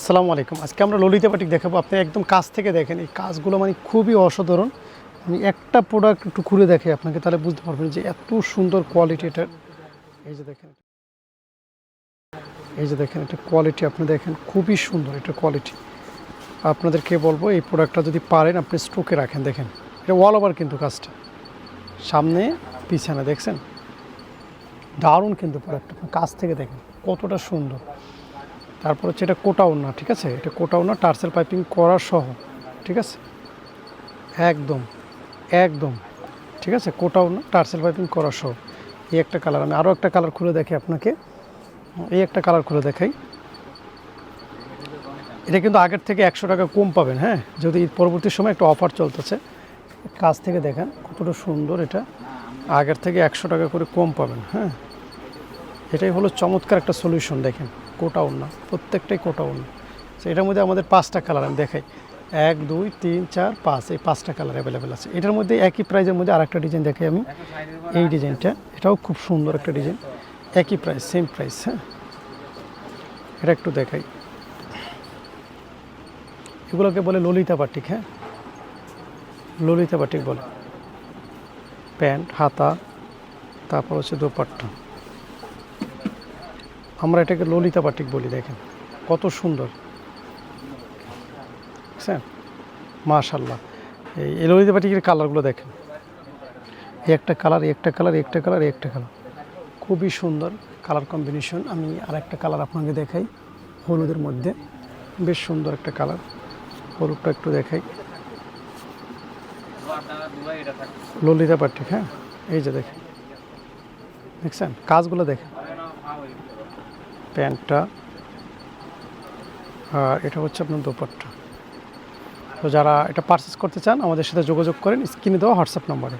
আসসালামু আলাইকুম। আজকে আমরা ললিতা পাটিক দেখাবো। আপনি একদম কাজ থেকে দেখেন, এই কাজগুলো মানে খুবই অসাধারণ। আমি একটা প্রোডাক্ট একটু ঘুরে দেখে আপনাকে, তাহলে বুঝতে পারবেন যে এত সুন্দর কোয়ালিটি এটার এই যে দেখেন, এই যে দেখেন, এটা কোয়ালিটি আপনি দেখেন, খুবই সুন্দর এটা কোয়ালিটি আপনাদেরকে বলব, এই প্রোডাক্টটা যদি পারেন, আপনি স্টোকে রাখেন, দেখেন। এটা অল ওভার কিন্তু কাজটা। সামনে, পিছনে, দেখছেন? দারুণ কিন্তু প্রোডাক্ট কাছ থেকে দেখেন, কতটা সুন্দর। তারপর হচ্ছে এটা কোটাও না ঠিক আছে? এটা কোটাও না টার্সেল পাইপিং করা সহ, ঠিক আছে? একদম একদম, ঠিক আছে? কোটাও না টার্সেল পাইপিং করা সহ। এই একটা কালার, আমি আরও একটা কালার খুলে দেখি আপনাকে। এই একটা কালার খুলে দেখাই। এটা কিন্তু আগের থেকে একশো টাকা কম পাবেন হ্যাঁ? যদি পরবর্তী সময় একটা অফার চলতেছে, কাছ থেকে দেখেন কতটা সুন্দর এটা। আগের থেকে একশো টাকা করে কম পাবেন হ্যাঁ? এটাই হলো চমৎকার একটা সলিউশন, দেখেন। কোটা ওড়না প্রত্যেকটাই কোটা ওড়না তো এটার মধ্যে আমাদের পাঁচটা কালার আমি দেখাই। এক, দুই, তিন, চার, পাঁচ, এই পাঁচটা কালার অ্যাভেলেবেল আছে। এটার মধ্যে একই প্রাইজের মধ্যে আর একটা ডিজাইন দেখাই আমি। এই ডিজাইনটা এটাও খুব সুন্দর একটা ডিজাইন একই প্রাইস সেম প্রাইস হ্যাঁ। এটা একটু দেখাই। এগুলোকে বলে ললিতা বাটিক হ্যাঁ। ললিতা বাটিক বলে। প্যান্ট, হাতা, তারপর হচ্ছে দোপাট্টা। আমরা এটাকে ললিতা বাটিক বলি, দেখেন। কত সুন্দর। বুঝছেন মাশাল্লাহ এই ললিতা বাটিকের কালারগুলো দেখেন। একটা কালার একটা কালার একটা কালার একটা কালার। খুবই সুন্দর কালার কম্বিনেশন। আমি আর একটা কালার আপনাকে দেখাই, হলুদের মধ্যে। বেশ সুন্দর একটা কালার। হলুদটা একটু দেখাই। ললিতা বাটিক হ্যাঁ? এই যে দেখেন। দেখছেন? কাজগুলো দেখেন। প্যান্টটা। আর এটা হচ্ছে আপনার দোপাট্টা। তো যারা এটা পারচেস করতে চান, আমাদের সাথে যোগাযোগ করেন, স্ক্রিনে দেওয়া হোয়াটসঅ্যাপ নম্বরে।